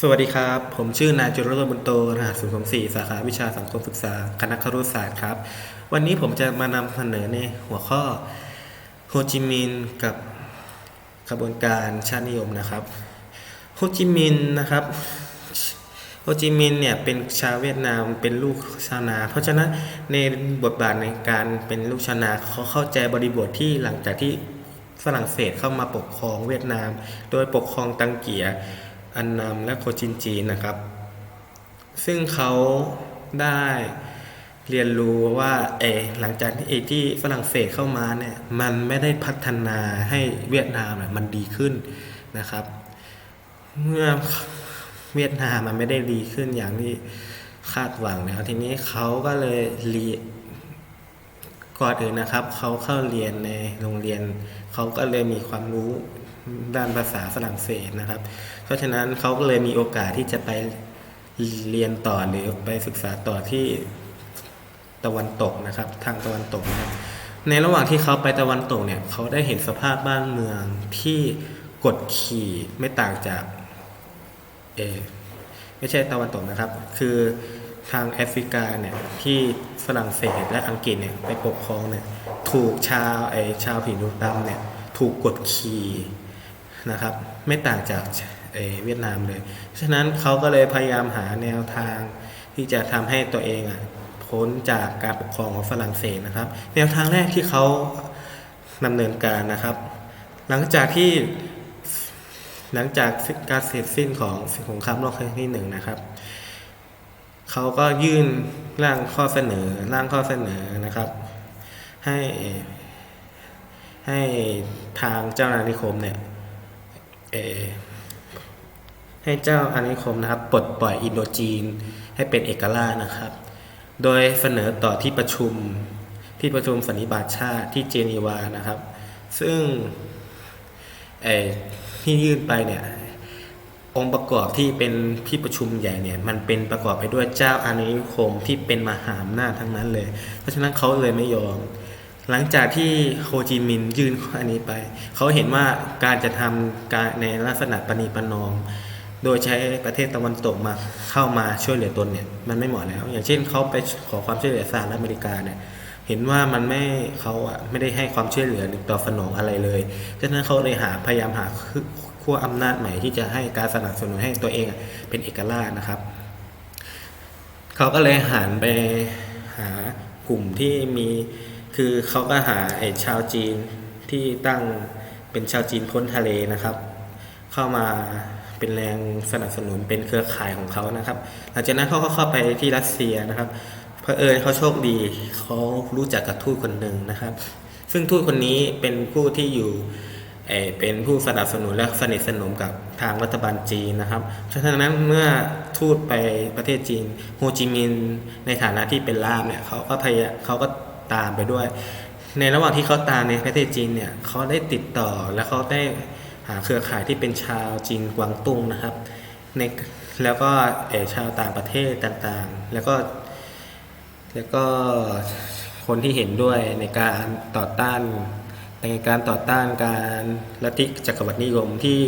สวัสดีครับ ผมชื่อนายจุลรย์บุญโตรหัส0 2 4สาขาวิชาสังคมศึกษาคณะครุศาสตร์ครับ วันนี้ผมจะมานำเสนอในหัวข้อโฮจิมินห์กับกระบวนการชาตินิยมนะครับโฮจิมินห์นะครับโฮจิมินห์เนี่ยเป็นชาวเวียดนามเป็นลูกชาวนา เพราะฉะนั้นในบทบาทในการเป็นลูกชาวนาเขาเข้าใจบริบทที่หลังจากที่ฝรั่งเศสเข้ามาปกครองเวียดนาม โดยปกครองตังเกีย อันนำและโคจินจีนนะครับ ซึ่งเขาได้เรียนรู้ว่าเออหลังจากที่เอที่ฝรั่งเศสเข้ามาเนี่ยมันไม่ได้พัฒนาให้เวียดนามเนี่ยมันดีขึ้นนะครับ เมื่อเวียดนามมันไม่ได้ดีขึ้นอย่างที่คาดหวังแล้วทีนี้เขาก็เลยเรียนก่อนอื่นนะครับเขาเข้าเรียนในโรงเรียน เขาก็เลยมีความรู้ ด้านภาษาฝรั่งเศสนะครับ เพราะฉะนั้นเขาก็เลยมีโอกาสที่จะไปเรียนต่อหรือไปศึกษาต่อที่ตะวันตกนะครับ ทางตะวันตกนะครับในระหว่างที่เขาไปตะวันตกเนี่ยเขาได้เห็นสภาพบ้านเมืองที่กดขี่ไม่ต่างจากเออไม่ใช่ตะวันตกนะครับ คือทางแอฟริกาเนี่ยที่ฝรั่งเศสและอังกฤษเนี่ยไปปกครองเนี่ยถูกชาวไอชาวผิวดำเนี่ยถูกกดขี่ นะครับ ไม่ต่างจากเวียดนามเลยฉะนั้นเขาก็เลยพยายามหาแนวทางที่จะทำให้ตัวเองอะพ้นจากการปกครองของฝรั่งเศสนะครับ แนวทางแรกที่เขาดำเนินการนะครับ หลังจากที่หลังจากการเสร็จสิ้นของสงครามโลกครั้งที่หนึ่งนะครับเขาก็ยื่นร่างข้อเสนอร่างข้อเสนอนะครับ ให้ให้ทางเจ้าอาณานิคมเนี่ย ให้เจ้าอาณานิคมนะครับปลดปล่อยอินโดจีนให้เป็นเอกราชนะครับ โดยเสนอต่อที่ประชุมที่ประชุมสันนิบาตชาติที่เจนีวานะครับ ซึ่งไอ้ที่ยื่นไปเนี่ยองค์ประกอบที่เป็นที่ประชุมใหญ่เนี่ยมันเป็นประกอบไปด้วยเจ้าอาณานิคมที่เป็นมหาอำนาจทั้งนั้นเลย เพราะฉะนั้นเขาเลยไม่ยอม หลังจากที่โฮจิมินห์ยื่นข้ออันนี้ไป เขาเห็นว่าการจะทำการในลักษณะปณีประนอม โดยใช้ประเทศตะวันตกมาเข้ามาช่วยเหลือตนเนี่ยมันไม่เหมาะแล้ว อย่างเช่นเขาไปขอความช่วยเหลือสหรัฐอเมริกาเนี่ยเห็นว่ามันไม่เขาอะไม่ได้ให้ความช่วยเหลือหรือตอบสนองอะไรเลยฉะนั้นเขาเลยหาพยายามหาขั้วอำนาจใหม่ที่จะให้การสนับสนุนให้ตัวเองเป็นเอกราชนะครับ เขาก็เลยหันไปหากลุ่มที่มี คือเขาก็หาไอ้ชาวจีนที่ตั้งเป็นชาวจีนพ้นทะเลนะครับ เข้ามาเป็นแรงสนับสนุนเป็นเครือข่ายของเขานะครับ หลังจากนั้นเขาก็เข้าไปที่รัสเซียนะครับเผอิญเขาโชคดีเขารู้จักกับทูตคนหนึ่งนะครับ ซึ่งทูตคนนี้เป็นผู้ที่อยู่เเป็นผู้สนับสนุนและสนิทสนมกับทางรัฐบาลจีนนะครับฉะนั้นเมื่อทูตไปประเทศจีนโฮจิมินห์ในฐานะที่เป็นล่ามเนี่ยเขาก็พยายามเขาก็ ตามไปด้วย ในระหว่างที่เขาตามในประเทศจีนเนี่ยเขาได้ติดต่อและเขาได้หาเครือข่ายที่เป็นชาวจีนกวางตุ้งนะครับในแล้วก็เอ่อชาวต่างประเทศต่างๆ แล้วก็ แล้วก็คนที่เห็นด้วยในการต่อต้านในการต่อต้านการลัทธิจักรวรรดินิยมที่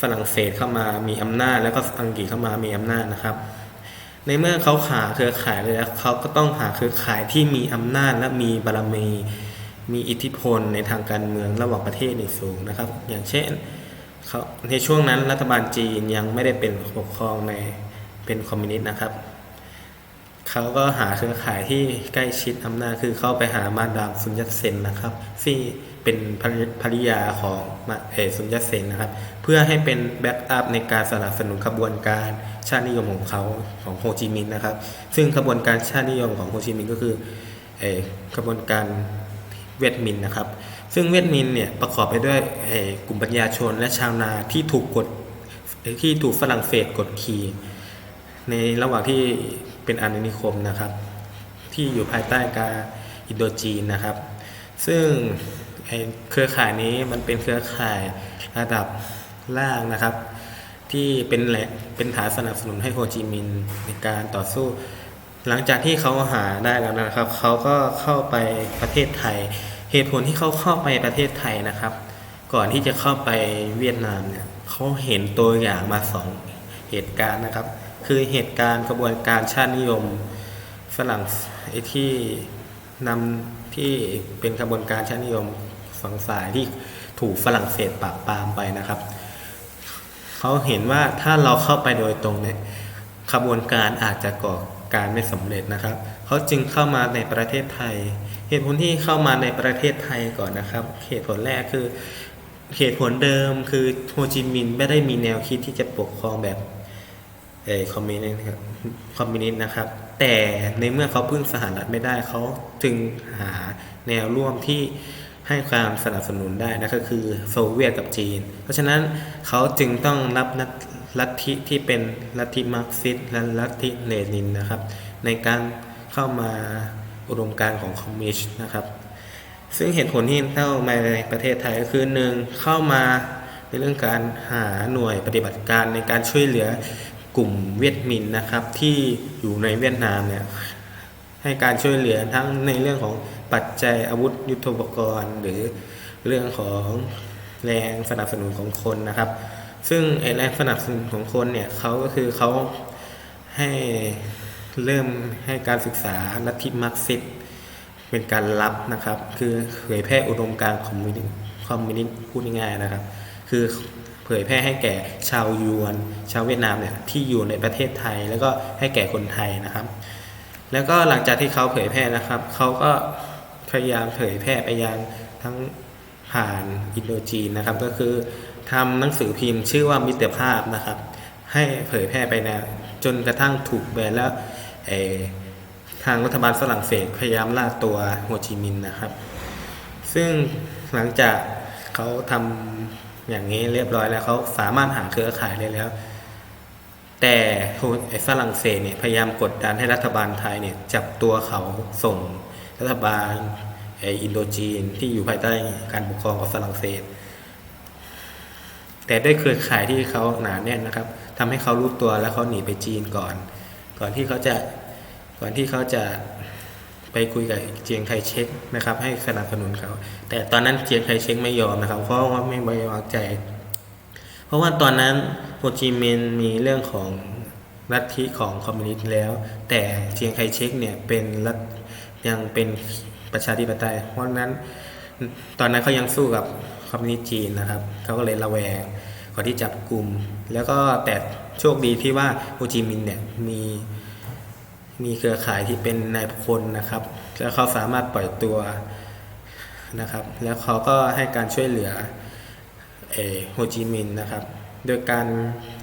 ฝรั่งเศสเข้ามามีอำนาจ แล้วก็อังกฤษเข้ามามีอำนาจนะครับ ในเมื่อเขาหาเครือข่ายเลยแล้วเขาก็ต้องหาเครือข่ายที่มีอำนาจและมีบารมี มีอิทธิพลในทางการเมืองระหว่างประเทศในสูงนะครับ อย่างเช่นเขาในช่วงนั้นรัฐบาลจีนยังไม่ได้เป็นปกครองในเป็นคอมมิวนิสต์นะครับเขาก็หาเครือข่ายที่ใกล้ชิดอำนาจคือเข้าไปหามาดามซุนยัตเซนนะครับที่ เป็นภริยาของมเออซุนยัตเซนนะครับ เพื่อให้เป็นแบ็กอัพในการสนับสนุนขบวนการชาตินิยมของเขาของโฮจิมินห์นะครับ ซึ่งขบวนการชาตินิยมของโฮจิมินห์ก็คือเออกระบวนการเวียดมินนะครับ ซึ่งเวียดมินเนี่ยประกอบไปด้วยเอ่อกลุ่มปัญญาชนและชาวนาที่ถูกกดที่ถูกฝรั่งเศสกดขี่ในระหว่างที่เป็นอาณานิคมนะครับ ที่อยู่ภายใต้การอินโดจีนนะครับ ซึ่ง ไอเครือข่ายนี้มันเป็นเครือข่ายระดับล่างนะครับ ที่เป็นแหละเป็นฐานสนับสนุนให้โฮจิมินห์ในการต่อสู้ หลังจากที่เขาหาได้แล้วนะครับเขาก็เข้าไปประเทศไทย เหตุผลที่เขาเข้าไปประเทศไทยนะครับ ก่อนที่จะเข้าไปเวียดนามเนี่ยเขาเห็นตัวอย่างมาสองเหตุการณ์นะครับ คือเหตุการณ์กระบวนการชาตินิยมฝรั่งไอ้ที่นำที่เป็นกระบวนการชาตินิยม ฝั่งฝ่ายที่ถูกฝรั่งเศสปราบปรามไปนะครับ เขาเห็นว่าถ้าเราเข้าไปโดยตรงเนี่ยขบวนการอาจจะก่อการไม่สำเร็จนะครับ เขาจึงเข้ามาในประเทศไทย เหตุผลที่เข้ามาในประเทศไทยก่อนนะครับ เหตุผลแรกคือเหตุผลเดิมคือโฮจิมินห์ไม่ได้มีแนวคิดที่จะปกครองแบบเออคอมมิวนิสต์คอมมิวนิสต์นะครับ แต่ในเมื่อเขาพึ่งสหรัฐไม่ได้เขาจึงหาแนวร่วมที่ ให้ความสนับสนุนได้นะก็คือโซเวียตกับจีน เพราะฉะนั้นเขาจึงต้องรับนัลัทธิที่เป็นลัทธิมาร์กซิสและลัทธิเลนินนะครับ ในการเข้ามาอุดมการณ์ของคอมมิวนิสต์นะครับ ซึ่งเหตุผลที่เข้ามาในประเทศไทยก็คือหนึ่งเข้ามาในเรื่องการหาหน่วยปฏิบัติการในการช่วยเหลือกลุ่มเวียดมินนะครับที่อยู่ในเวียดนามเนี่ยให้การช่วยเหลือทั้งในเรื่องของ ปัจจัยอาวุธยุทโธปกรณ์ หรือเรื่องของแรงสนับสนุนของคนนะครับ ซึ่งไอแรงสนับสนุนของคนเนี่ยเขาก็คือเขาให้เริ่มให้การศึกษาลัทธิมาร์กซิสต์เป็นการรับนะครับ คือเผยแพร่อุดมการคอมมิวนิสต์คอมมิวนิสต์พูดง่ายๆนะครับ คือเผยแพร่ให้แก่ชาวยวน ชาวเวียดนามเนี่ยที่อยู่ในประเทศไทย แล้วก็ให้แก่คนไทยนะครับ แล้วก็หลังจากที่เขาเผยแพร่นะครับเขาก็ พยายามเผยแพร่ไปยังทั้งผ่านอินโดจีนนะครับ ก็คือทำหนังสือพิมพ์ชื่อว่ามิตรภาพนะครับ ให้เผยแพร่ไปนะจนกระทั่งถูกแบนแล้วทางรัฐบาลฝรั่งเศสพยายามล่าตัวโฮจิมินห์นะครับ ซึ่งหลังจากเขาทำอย่างนี้เรียบร้อยแล้วเขาสามารถหาเครือข่ายได้แล้ว แต่ฝรั่งเศสเนี่ยพยายามกดดันให้รัฐบาลไทยเนี่ยจับตัวเขาส่ง รัฐบาลอินโดจีนที่อยู่ภายใต้การปกครองของฝรั่งเศส แต่ด้วยเครือข่ายที่เขาหนาแน่นนะครับทำให้เขารู้ตัวแล้วเขาหนีไปจีนก่อน ก่อนที่เขาจะก่อนที่เขาจะไปคุยกับเจียงไคเช็กนะครับ ให้สนับสนุนเขา แต่ตอนนั้นเจียงไคเช็กไม่ยอมนะครับ เพราะว่าไม่ไว้วางใจ เพราะว่าตอนนั้นโฮจิมินห์มีเรื่องของลัทธิของคอมมิวนิสต์แล้ว แต่เจียงไคเช็กเนี่ยเป็นรัฐ ยังเป็นประชาธิปไตย เพราะฉะนั้นตอนนั้นเขายังสู้กับคอมมิวนิสต์จีนนะครับเขาก็เลยระแวงก่อนที่จับกลุ่ม แล้วก็แต่โชคดีที่ว่าโฮจิมินเนี่ยมีมีเครือข่ายที่เป็นนายพลนะครับ แล้วเขาสามารถปล่อยตัวนะครับ แล้วเขาก็ให้การช่วยเหลือเออโฮจิมินห์นะครับ โดยการ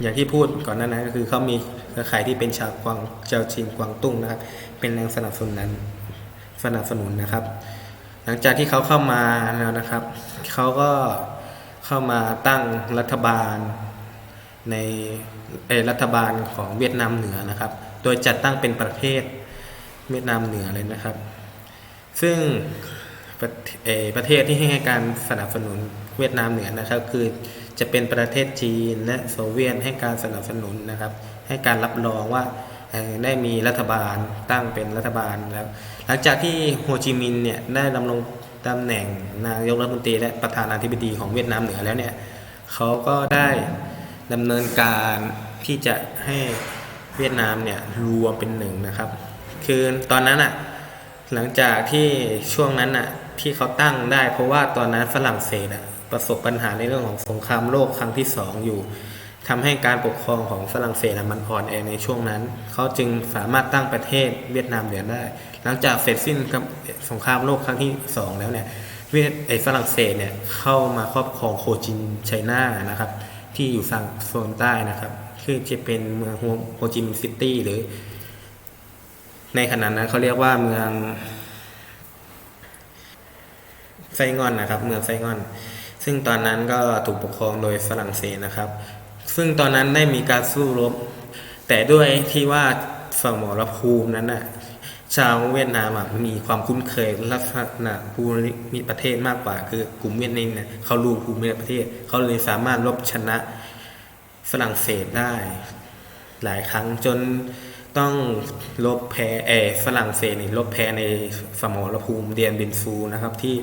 อย่างที่พูดก่อนหน้านั้นก็คือเขามีเครือข่ายที่เป็นชาวกวางชาวจีนกวางตุ้งนะครับ เป็นแรงสนับสนุนนั้น สนับสนุนนะครับ หลังจากที่เขาเข้ามาแล้วนะครับเขาก็เข้ามาตั้งรัฐบาลในเอรัฐบาลของเวียดนามเหนือนะครับ โดยจัดตั้งเป็นประเทศเวียดนามเหนือเลยนะครับ ซึ่งประเอ่อประเทศที่ให้การสนับสนุนเวียดนามเหนือนะครับ คือจะเป็นประเทศจีนและโซเวียตให้การสนับสนุนนะครับ ให้การรับรองว่า ได้มีรัฐบาลตั้งเป็นรัฐบาลแล้ว หลังจากที่โฮจิมินห์เนี่ยได้ดำรงตำแหน่งนายกรัฐมนตรีและประธานาธิบดีของเวียดนามเหนือแล้วเนี่ยเขาก็ได้ดำเนินการที่จะให้เวียดนามเนี่ยรวมเป็นหนึ่งนะครับ คือตอนนั้นอะหลังจากที่ช่วงนั้นอะที่เขาตั้งได้ เพราะว่าตอนนั้นฝรั่งเศสอะประสบปัญหาในเรื่องของสงครามโลกครั้งที่สองอยู่ ทำให้การปกครองของฝรั่งเศสมันอ่อนแอในช่วงนั้น เขาจึงสามารถตั้งประเทศเวียดนามเหนือได้ หลังจากเสร็จสิ้นสงครามโลกครั้งที่สองแล้วเนี่ยเวียดไอฝรั่งเศสเนี่ยเข้ามาครอบครองโคจินไชน่านะครับ ที่อยู่ฝั่งโซนใต้นะครับคือจะเป็นเมืองโฮจิมินห์ซิตี้หรือ ในขณะนั้นเขาเรียกว่าเมืองไซงอนนะครับ เมืองไซงอน ซึ่งตอนนั้นก็ถูกปกครองโดยฝรั่งเศสนะครับ ซึ่งตอนนั้นได้มีการสู้รบ แต่ด้วยที่ว่าสมรภูมินั้นน่ะชาวเวียดนามมีความคุ้นเคยลักษณะภูมิประเทศมากกว่า คือกลุ่มเวียดนามเนี่ยเขารู้ภูมิประเทศ เขาเลยสามารถรบชนะฝรั่งเศสได้ หลายครั้งจนต้องลบแพ้เอฝรั่งเศสนี่ลบแพ้ในสมรภูมิเดียนบินซูนะครับที่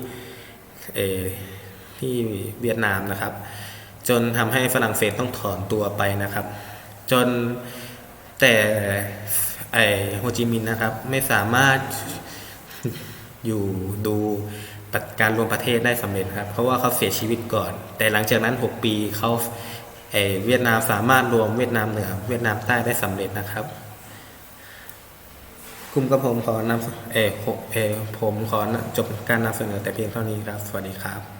เอที่เวียดนามนะครับ จนทำให้ฝรั่งเศสต้องถอนตัวไปนะครับ จนแต่ไอโฮจิมินห์นะครับ ไม่สามารถอยู่ดูการรวมประเทศได้สำเร็จครับ เพราะว่าเขาเสียชีวิตก่อน แต่หลังจากนั้น 6 ปีเขาไอเวียดนามสามารถรวมเวียดนามเหนือ เวียดนามใต้ได้สำเร็จนะครับกลุ่มกระผมขอนำเออผมเออผมขอจบการนำเสนอแต่เพียงเท่านี้ครับ สวัสดีครับ